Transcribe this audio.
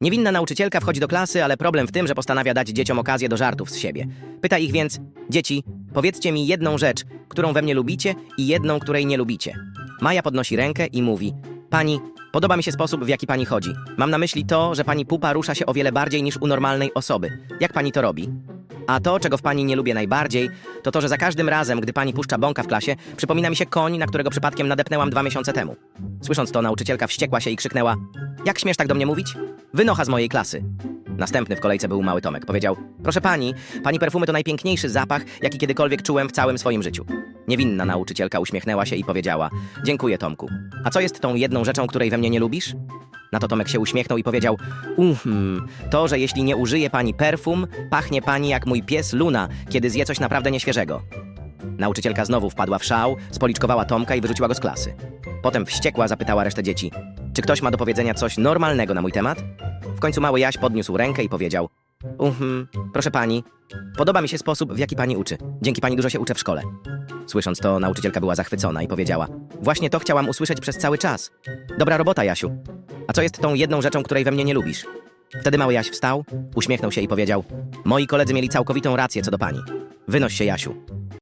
Niewinna nauczycielka wchodzi do klasy, ale problem w tym, że postanawia dać dzieciom okazję do żartów z siebie. Pyta ich więc: Dzieci, powiedzcie mi jedną rzecz, którą we mnie lubicie i jedną, której nie lubicie. Maja podnosi rękę i mówi: Pani, podoba mi się sposób, w jaki pani chodzi. Mam na myśli to, że pani pupa rusza się o wiele bardziej niż u normalnej osoby. Jak pani to robi? A to, czego w pani nie lubię najbardziej, to to, że za każdym razem, gdy pani puszcza bąka w klasie, przypomina mi się koń, na którego przypadkiem nadepnęłam dwa miesiące temu. Słysząc to, nauczycielka wściekła się i krzyknęła: Jak śmiesz tak do mnie mówić? Wynocha z mojej klasy. Następny w kolejce był mały Tomek. Powiedział: Proszę pani, pani perfumy to najpiękniejszy zapach, jaki kiedykolwiek czułem w całym swoim życiu. Niewinna nauczycielka uśmiechnęła się i powiedziała: Dziękuję, Tomku. A co jest tą jedną rzeczą, której we mnie nie lubisz? Na to Tomek się uśmiechnął i powiedział: Uhm, to, że jeśli nie użyje pani perfum, pachnie pani jak mój pies Luna, kiedy zje coś naprawdę nieświeżego. Nauczycielka znowu wpadła w szał, spoliczkowała Tomka i wyrzuciła go z klasy. Potem wściekła zapytała resztę dzieci: Czy ktoś ma do powiedzenia coś normalnego na mój temat? W końcu mały Jaś podniósł rękę i powiedział: Uhm, proszę pani, podoba mi się sposób, w jaki pani uczy. Dzięki pani dużo się uczę w szkole. Słysząc to, nauczycielka była zachwycona i powiedziała: Właśnie to chciałam usłyszeć przez cały czas. Dobra robota, Jasiu. A co jest tą jedną rzeczą, której we mnie nie lubisz? Wtedy mały Jaś wstał, uśmiechnął się i powiedział: Moi koledzy mieli całkowitą rację co do pani. Wynoś się, Jasiu.